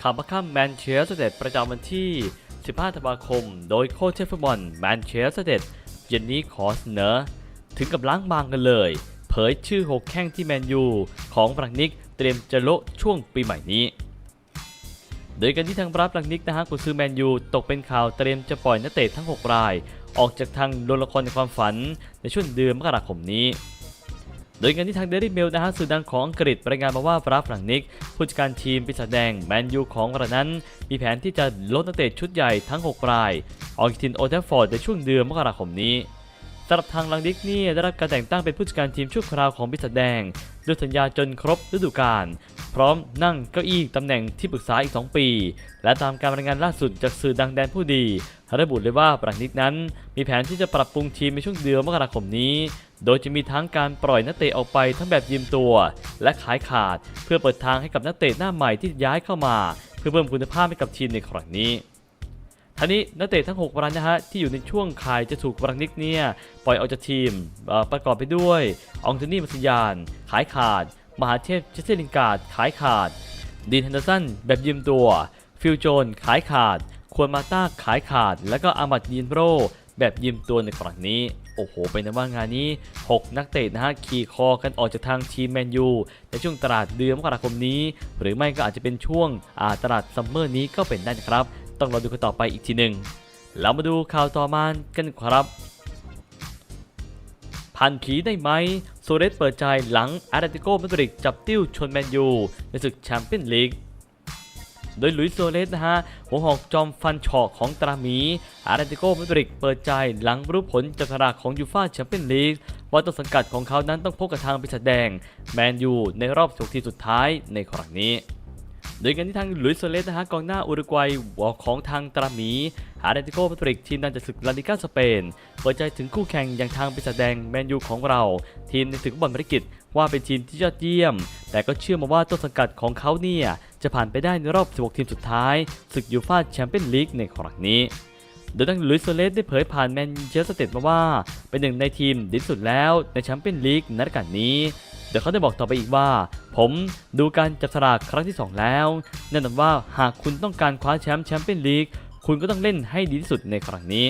ข่าวประค่ำแมนเชสเตอร์ประจำวันที่ 15 ธันวาคม โดยโค้ชเชฟฟุตบอลแมนเชสเตอร์เย็นนี้ขอเสนอ ถึงกับล้างบางกันเลย เผยชื่อ6แข้งที่แมนยูของฟรังนิกเตรียมจะโละช่วงปีใหม่นี้ โดยกันที่ทางรับลังนิกนะฮะกุนซือแมนยูตกเป็นข่าวเตรียมจะปล่อยนักเตะทั้ง 6 ราย ออกจากทางโดนละครในความฝันในช่วงเดือนมกราคมนี้ โดยกันที่ทางเดลิเมลนะฮะสื่อดังของอังกฤษรายงานมาว่าบรับลังนิก ผู้จัดการทีมปีศาจแดงแมนยูของเรานั้น มีแผนที่จะลดนักเตะชุดใหญ่ทั้ง 6 ราย ออกทีมโอเทฟฟอร์ดในช่วงเดือนมกราคมนี้สำหรับทางลังนิกนี่ได้รับการแต่งตั้งเป็นผู้จัดการทีมชั่วคราวของปีศาจแดงด้วยสัญญาจนครบฤดูกาลพร้อมนั่งเก้าอี้ตำแหน่งที่ปรึกษาอีก 2 ปี และตามการรายงานล่าสุดจากสื่อดังแดนผู้ดี ระบุเลยว่าปรังนิกนั้น มีแผนที่จะปรับปรุงทีมในช่วงเดือนมกราคมนี้ โดยจะมีทั้งการปล่อยนักเตะออกไปทั้งแบบยืมตัว และขายขาด เพื่อเปิดทางให้กับนักเตะหน้าใหม่ที่ย้ายเข้ามา เพื่อเพิ่มคุณภาพให้กับทีมในครั้งนี้ท่านี้นักเตะทั้ง6รายนะฮะที่อยู่ในช่วงขายจะถูกบรังนิกเนี่ยปล่อยออกจากทีมประกอบไปด้วยอองโทนี่มัสยาน ขายขาด มหาเทพเจสเซลิงการ์ดขายขาดดีนแฮนเดอร์สันแบบยืมตัว ฟิลโจนขายขาด ควรมาต้าขายขาด แล้วก็อามัดยินโรแบบยืมตัวในครั้งนี้ โอ้โห เป็นะว่างานนี้ 6 นักเตะนะฮะขี่คอกันออกจากทางทีมแมนยูในช่วงตลาดเดือนมกราคมนี้ หรือไม่ก็อาจจะเป็นช่วงตลาดซัมเมอร์นี้ก็เป็นได้นะครับ ต้องรอดูกันต่อไปอีกทีหนึ่งเรามาดูข่าวต่อมากันครับพันผีได้ไหมโซเรสเปิดใจหลังอาร์เตติโกมาดริดจับติ้วชนแมนยูในศึกแชมเปี้ยนลีก โดยลุยโซเลสนะฮะหัวหอกจอมฟันฉอกของตราหมี อาร์เตติโกมาดริดเปิดใจหลังรู้ผลจับสลากของยูฟ่าแชมเปี้ยนลีกว่าต้นสังกัดของเขานั้นต้องพบกับทางปีศาจแดง แมนยูในรอบสุกทีสุดท้ายในครั้งนี้โดยกันที่ทางลุยส์โซเลสนะฮะกองหน้าอุรุกวัยวอของทางตราหมีอาร์เตติโกมาดริดทีมดันจากศึกลาลิก้าสเปน เปิดใจถึงคู่แข่งอย่างทางปีศาจแดงแมนยูของเรา ทีมในศึกบอลภารกิจว่าเป็นทีมที่ยอดเยี่ยม แต่ก็เชื่อมาว่าต้นสังกัดของเขาเนี่ย จะผ่านไปได้ในรอบ 16 ทีมสุดท้ายศึกยูฟ่าแชมเปี้ยนลีกในครั้งนี้ โดยทางลุยโซเลสได้เผยผ่านแมนเชสเตอร์เตทมาว่า เป็นหนึ่งในทีมดีสุดแล้วในแชมเปี้ยนลีกนัดกันนี้โดยเขาได้บอกต่อไปอีกว่า ผมดูการจับสลากครั้งที่ 2 แล้วแน่นอนว่าหากคุณต้องการคว้าแชมป์แชมเปี้ยนลีกคุณก็ต้องเล่นให้ดีที่สุดในครั้งนี้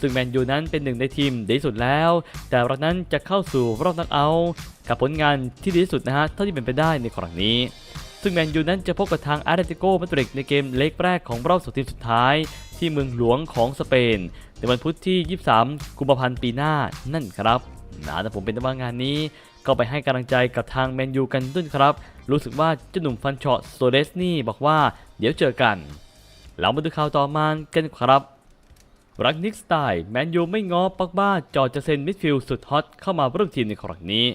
ซึ่งแมนยูนั้นเป็นหนึ่งในทีมดีที่สุดแล้ว แต่เรานั้นจะเข้าสู่รอบนักเอาท์กับผลงานที่ดีที่สุดนะฮะเท่าที่เป็นไปได้ในครั้งนี้ ซึ่งแมนยูนั้นจะพบกับทางอาร์เตติโกมาดริดในเกมเล็กแรกของรอบสุดทีมสุดท้าย ที่เมืองหลวงของสเปน ในวันพุธที่ 23 กุมภาพันธ์ปีหน้านั่นครับนะแต่ผมเป็นว่างานนี้ก็ไปให้กำลังใจกับทางแมนยูกันด้วยครับ รู้สึกว่าเจ้าหนุ่มฟันเฉาะโซเลสนี่บอกว่าเดี๋ยวเจอกัน เรามาดูข่าวต่อมากันครับรักนิกสไตล์แมนยูไม่ง้อปักบ้าจอจะเซ็นมิดฟิลด์สุดฮอตเข้ามาร่วมทีมในครั้งนี้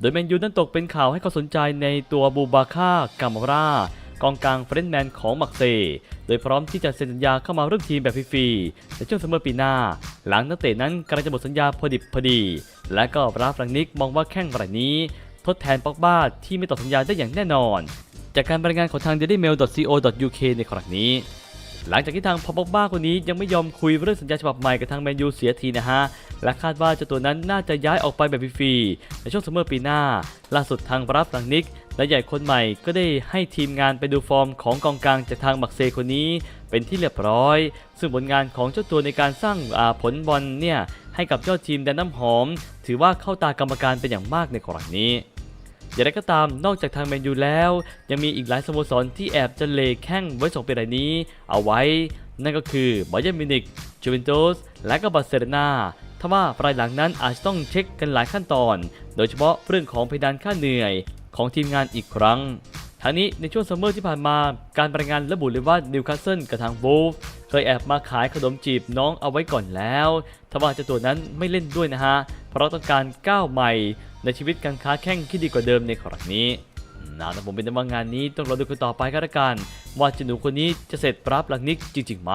โดยแมนยูนั้นตกเป็นข่าวให้เขาสนใจในตัวบูบาค่ากามารากองกลางเฟรนด์แมนของมักเซ โดยพร้อมที่จะเซ็นสัญญาเข้ามาร่วมทีมแบบฟรีๆในช่วงซัมเมอร์ปีหน้า หลังนักเตะนั้นกำลังจะหมดสัญญาพอดิบพอดี และก็ราฟรังนิกมองว่าแข้งรายนี้ ทดแทนป็อกบ้าที่ไม่ต่อสัญญาได้อย่างแน่นอน จากการรายงานของทาง dailymail.co.uk ในครั้งนี้ หลังจากที่ทางพอบอกบ้าคนนี้ยังไม่ยอมคุยเรื่องสัญญาฉบับใหม่กับทางแมนยูเสียทีนะฮะ และคาดว่าเจ้าตัวนั้นน่าจะย้ายออกไปแบบฟรีๆในช่วงซัมเมอร์ปีหน้า ล่าสุดทางบรับหลังนิกและใหญ่คนใหม่ก็ได้ให้ทีมงานไปดูฟอร์มของกองกลางจากทางมักเซคนนี้ เป็นที่เรียบร้อย ซึ่งผลงานของเจ้าตัวในการสร้างผลบอลเนี่ยให้กับยอดทีมแดนน้ำหอม ถือว่าเข้าตากรรมการเป็นอย่างมากในกรณีนี้ อย่างไรก็ตามนอกจากทางแมนยูแล้ว ยังมีอีกหลายสโมสรที่แอบจะเลแข้งไว้ส่งป็นรายนี้ เอาไว้ นั่นก็คือบาเยร์นมิวนิกจูเวนตุสและก็บาร์เซโลนาทว่าภายหลังนั้นอาจจะต้องเช็คกันหลายขั้นตอน โดยเฉพาะเรื่องของเพดานค่าเหนื่อยของทีมงานอีกครั้งทั้งนี้ในช่วงซัมเมอร์ที่ผ่านมา การรายงานระบุเลยว่านิวคาสเซิลกับทางวูฟ เคยแอบมาขายขนมจีบน้องเอาไว้ก่อนแล้วทว่าเจ้าตัวนั้นไม่เล่นด้วยนะฮะ เพราะต้องการก้าวใหม่ ในชีวิตการค้าแข่งที่ดีกว่าเดิมในครั้งนี้นะแต่ผมเป็นว่างานนี้ต้องรอดูกันต่อไปก็แล้วกัน ว่าเจาหนูคนนี้จะเสร็จปรับหลังนิกจริงๆไหม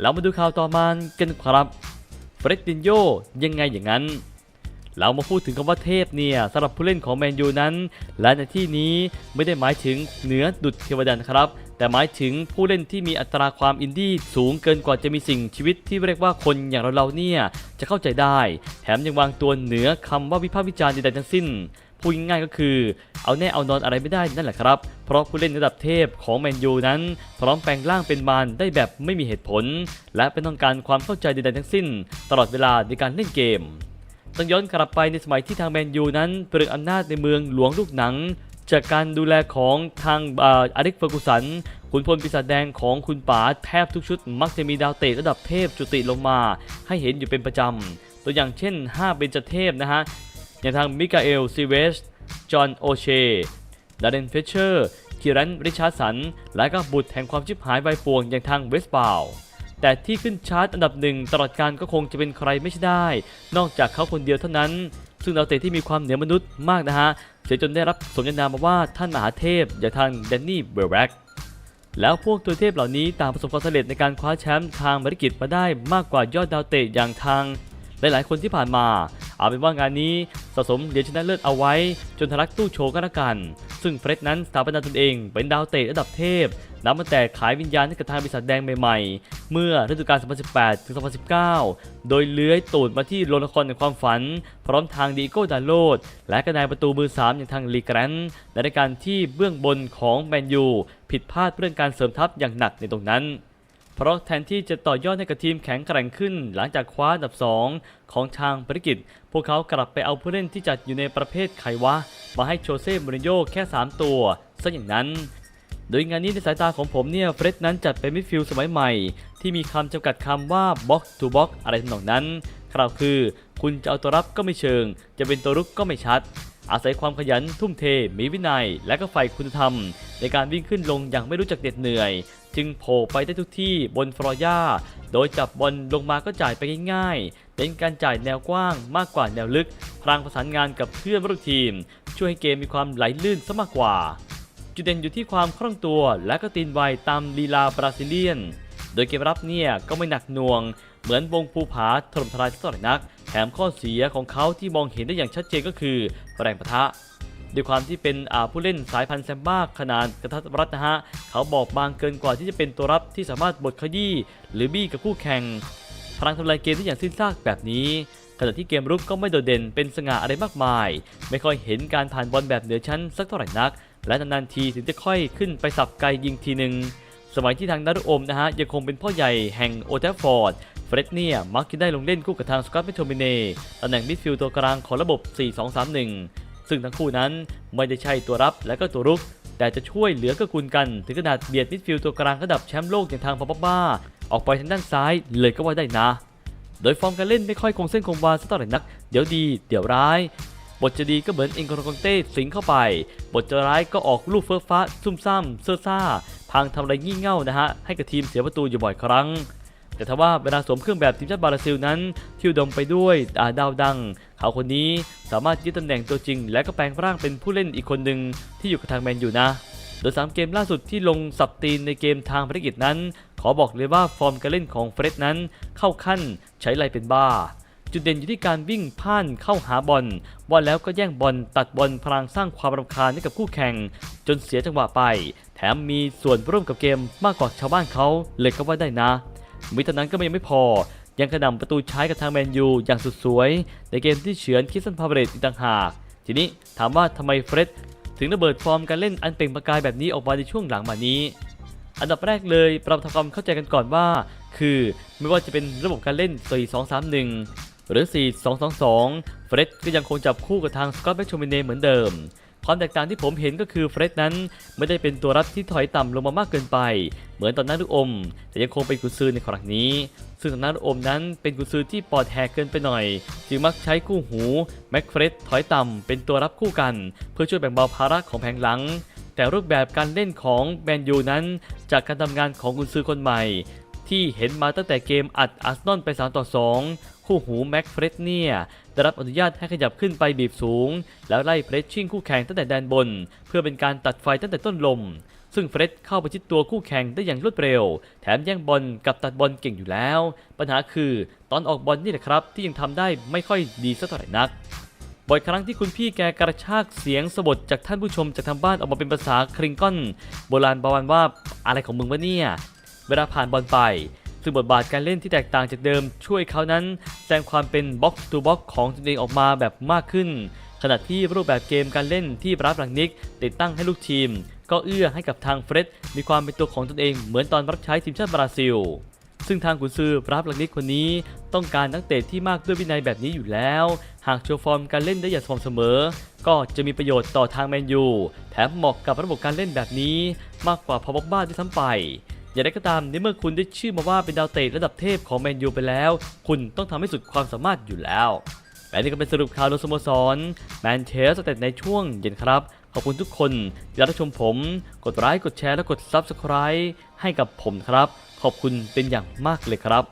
เรามาดูข่าวต่อมากันครับเฟรดดินโยยังไงอย่างนั้นเรามาพูดถึงคำว่าเทพเนี่ยสำหรับผู้เล่นของแมนยูนั้น และในที่นี้ไม่ได้หมายถึงเหนือดุจเทวดานะครับ แต่หมายถึงผู้เล่นที่มีอัตราความอินดี้สูงเกินกว่าจะมีสิ่งชีวิตที่เรียกว่าคนอย่างเราๆเนี่ยจะเข้าใจได้ แถมยังวางตัวเหนือคำว่าวิพากษ์วิจารณ์ใดๆทั้งสิ้นพูดง่ายๆก็คือ เอาแน่เอานอนอะไรไม่ได้นั่นแหละครับ เพราะผู้เล่นระดับเทพของแมนยูนั้น พร้อมแปลงร่างเป็นมารได้แบบไม่มีเหตุผล และเป็นต้องการความเข้าใจใดๆทั้งสิ้น ตลอดเวลาในการเล่นเกมต้องย้อนกลับไปในสมัยที่ทางแมนยูนั้นเปลือกอำนาจในเมืองหลวงลูกหนัง จากการดูแลของทางอาอเล็กเฟอร์กูสันขุนพลปีศาจแดงของคุณป๋าแทบทุกชุด มักจะมีดาวเตะระดับเทพจุติลงมา ให้เห็นอยู่เป็นประจำ ตัวอย่างเช่น 5 เบญจเทพนะฮะ อย่างทางมิกาเอลซีเวสจอห์นโอเชดาร์เดนเฟเชอร์คิรันริชาร์สัน และก็บุตรแห่งความชิบหายใบป่วงอย่างทางเวสต์บาวแต่ที่ขึ้นชาร์ตอันดับหนึ่งตลอดการก็คงจะเป็นใครไม่ใช่ได้ นอกจากเขาคนเดียวเท่านั้น ซึ่งดาวเตะที่มีความเหนือมนุษย์มากนะฮะเสียจนได้รับสมญานามมาว่าท่านมหาเทพอย่างทางแดนนี่เบลแร็กแล้วพวกตัวเทพเหล่านี้ต่างประสบความสำเร็จในการคว้าแชมป์ทางบริกิจมาได้มากกว่ายอดดาวเตะอย่างทางหลายๆคนที่ผ่านมา เอาเป็นว่างานนี้สะสมเหรียญชนะเลิศเอาไว้ จนทะลักตู้โชว์กันละกัน ซึ่งเฟร็ดนั้นสถาปนาตนเองเป็นดาวเตะระดับเทพนับมาแต่ขายวิญญาณให้กับทางบริษัทแดงใหม่ๆ เมื่อฤดูกาล 2018 ถึง 2019 โดยเลื้อยตูดมาที่โรงละครในความฝัน พร้อมทางดีโก้ดาโลด และกระนายประตูมือ 3 อย่างทางลีแกรนและในการที่เบื้องบนของแมนยู ผิดพลาดเรื่องการเสริมทัพอย่างหนักในตรงนั้น เพราะแทนที่จะต่อยอดให้กับทีมแข็งแกร่งขึ้น หลังจากคว้าอันดับ 2 ของทางภารกิจ พวกเขากลับไปเอาผู้เล่นที่จัดอยู่ในประเภทไขวะ มาให้โชเซ่มูรินโญ่แค่ 3 ตัวซะอย่างนั้น โดยงานนี้ในสายตาของผมเนี่ยเฟร็ดนั้นจัดเป็นมิดฟิลด์สมัยใหม่ ที่มีคำจำกัดคำว่า box to box อะไรทำนองนั้นคราวคือ คุณจะเอาตัวรับก็ไม่เชิง จะเป็นตัวรุกก็ไม่ชัด อาศัยความขยันทุ่มเท มีวินัย และก็ใฝ่คุณธรรม ในการวิ่งขึ้นลงอย่างไม่รู้จักเหน็ดเหนื่อย จึงโผล่ไปได้ทุกที่บนฟลอร์ย่าโดยจับบอลลงมาก็จ่ายไปง่ายๆ เป็นการจ่ายแนวกว้างมากกว่าแนวลึก พลางประสานงานกับเพื่อนร่วมทีม ช่วยให้เกมมีความไหลลื่นซะมากกว่า จุดเด่นอยู่ที่ความคล่องตัวและก็ตีนไวตามลีลาบราซิเลียน โดยเกมรับเนี่ยก็ไม่หนักหน่วง เหมือนวงภูผาถล่มทลายสักเท่าไหร่นัก แถมข้อเสียของเขาที่มองเห็นได้อย่างชัดเจนก็คือแรงปะทะ ด้วยความที่เป็นผู้เล่นสายพันธุ์แซมบ้าขนาดกระทัดรัดนะฮะ เขาบอกบางเกินกว่าที่จะเป็นตัวรับที่สามารถบดขยี้หรือบี้กับคู่แข่ง พลังทำลายเกมที่อย่างสิ้นซากแบบนี้ขณะที่เกมรุกก็ไม่โดดเด่นเป็นสง่าอะไรมากมาย ไม่ค่อยเห็นการผ่านบอลแบบเหนือชั้นสักเท่าไหร่นัก และนานๆทีถึงจะค่อยขึ้นไปสับไกลยิงทีหนึ่งสมัยที่ทางนารุโอมนะฮะ ยังคงเป็นพ่อใหญ่แห่งโอเทฟฟอร์ด เฟรดเนียมักจะได้ลงเล่นคู่กับทางสกอตต์เมโทมิเน่ตำแหน่งมิดฟิลด์ตัวกลางของระบบ 4-2-3-1 ซึ่งทั้งคู่นั้นไม่ได้ใช่ตัวรับและก็ตัวรุก แต่จะช่วยเหลือกื้อกูลกัน ถึงขนาดเบียดมิดฟิลด์ตัวกลางระดับแชมป์โลกอย่างทางพาปบ้า ออกไปทางด้านซ้ายเลยก็ว่าได้นะ โดยฟอร์มการเล่นไม่ค่อยคงเส้นคงวาสักเท่าไหร่นัก เดี๋ยวดีเดี๋ยวร้าย บทจะดีก็เหมือนเอ็นโกรกองเต้สิงเข้าไป บทจะร้ายก็ออกลูกเฟ้อฟ้าซุ่มซ่ามเซ่อซ่า พังทำอะไรงี่เง่านะฮะให้กับทีมเสียประตูอยู่บ่อยครั้ง แต่ถ้าว่าเวลาสวมเครื่องแบบทีมชาติบราซิลนั้นที่อุดมไปด้วยอาดาวดัง เขาคนนี้สามารถยึดตำแหน่งตัวจริง และก็แปลงร่างเป็นผู้เล่นอีกคนหนึ่งที่อยู่กับทางแมนอยู่นะ โดย 3 เกมล่าสุดที่ลงสับตีนในเกมทางภารกิจนั้น ขอบอกเลยว่าฟอร์มการเล่นของเฟร็ดนั้นเข้าขั้นใช้ไรเป็นบ้าจุดเด่นอยู่ที่การวิ่งพ่านเข้าหาบอลว่าแล้วก็แย่งบอลตัดบอลพลางสร้างความรำคาญให้กับคู่แข่ง จนเสียจังหวะไป แถมมีส่วนร่วมกับเกมมากกว่าชาวบ้านเขาเลยก็ว่าได้นะ มิเท่านั้นก็ยังไม่พอ ยังกระนำประตูใช้กับทางแมนยูอย่างสุดสวย ในเกมที่เฉือนคิสซันพาเบรตอีกต่างหาก ทีนี้ถามว่าทำไมเฟร็ดถึงระเบิดฟอร์มการเล่นอันเปล่งประกายแบบนี้ออกมาในช่วงหลังมานี้ อันดับแรกเลยเราทำความเข้าใจกันก่อนว่า คือไม่ว่าจะเป็นระบบการเล่น 4-2-3-1 หรือ 4-2-2-2 เฟร็ดก็ยังคงจับคู่กับทางสกอตแมชโชมิเน่เหมือนเดิม ความแตกต่างที่ผมเห็นก็คือเฟร็ดนั้น ไม่ได้เป็นตัวรับที่ถอยต่ำลงมามากเกินไป เหมือนตอนนั้นลูกอม แต่ยังคงเป็นกุญซือในครั้งนี้ ซึ่งตอนนั้นลูกอมนั้นเป็นกุญซือที่ปอดแหกเกินไปหน่อย จึงมักใช้คู่หูแม็กเฟร็ดถอยต่ำเป็นตัวรับคู่กัน เพื่อช่วยแบ่งเบาภาระของแผงหลังแต่รูปแบบการเล่นของแมนยูนั้น จากการทำงานของกุญซือคนใหม่ ที่เห็นมาตั้งแต่เกมอัดอาร์เซนอลไป3ต่อ2 คู่หูแม็กเฟรดเนี่ยได้รับอนุญาตให้ขยับขึ้นไปบีบสูง แล้วไล่เพรสชิ่งคู่แข่งตั้งแต่แดนบน เพื่อเป็นการตัดไฟตั้งแต่ต้นลม ซึ่งเฟรดเข้าไปชิดตัวคู่แข่งได้อย่างรวดเร็ว แถมแย่งบอลกับตัดบอลเก่งอยู่แล้ว ปัญหาคือตอนออกบอลนี่แหละครับ ที่ยังทำได้ไม่ค่อยดีสักเท่าไหร่นักบ่อยครั้งที่คุณพี่แกกระชากเสียงสบทจากท่านผู้ชมจากทางบ้านออกมาเป็นภาษาคริงก้อน โบราณบาวันว่าอะไรของมึงวะเนี่ย เวลาผ่านบอลไป ซึ่งบทบาทการเล่นที่แตกต่างจากเดิมช่วยเขานั้น แสดงความเป็นบ็อกซ์ทูบ็อกของตนเองออกมาแบบมากขึ้น ขณะที่รูปแบบเกมการเล่นที่บราฟลังนิกติดตั้งให้ลูกทีม ก็เอื้อให้กับทางเฟร็ดมีความเป็นตัวของตนเองเหมือนตอนรับใช้ทีมชาติบราซิลซึ่งทางกุนซือบราฟลังนิกคนนี้ต้องการนักเตะที่มากด้วยวินัยแบบนี้อยู่แล้ว หากโชว์ฟอร์มการเล่นได้อย่างสม่ำเสมอ ก็จะมีประโยชน์ต่อทางแมนยู แถมเหมาะกับระบบการเล่นแบบนี้ มากกว่าพอบ็อกบ้าด้วยซ้ำไป อย่างไรก็ตามในเมื่อคุณได้ชื่อมาว่าเป็นดาวเตะระดับเทพของแมนยูไปแล้ว คุณต้องทำให้สุดความสามารถอยู่แล้วและนี่ก็เป็นสรุปข่าวโดยสโมสรแมนเชสเตอร์ในช่วงเย็นครับ ขอบคุณทุกคนที่รับชมผม กดไลค์กดแชร์และกด Subscribe ให้กับผมครับ ขอบคุณเป็นอย่างมากเลยครับ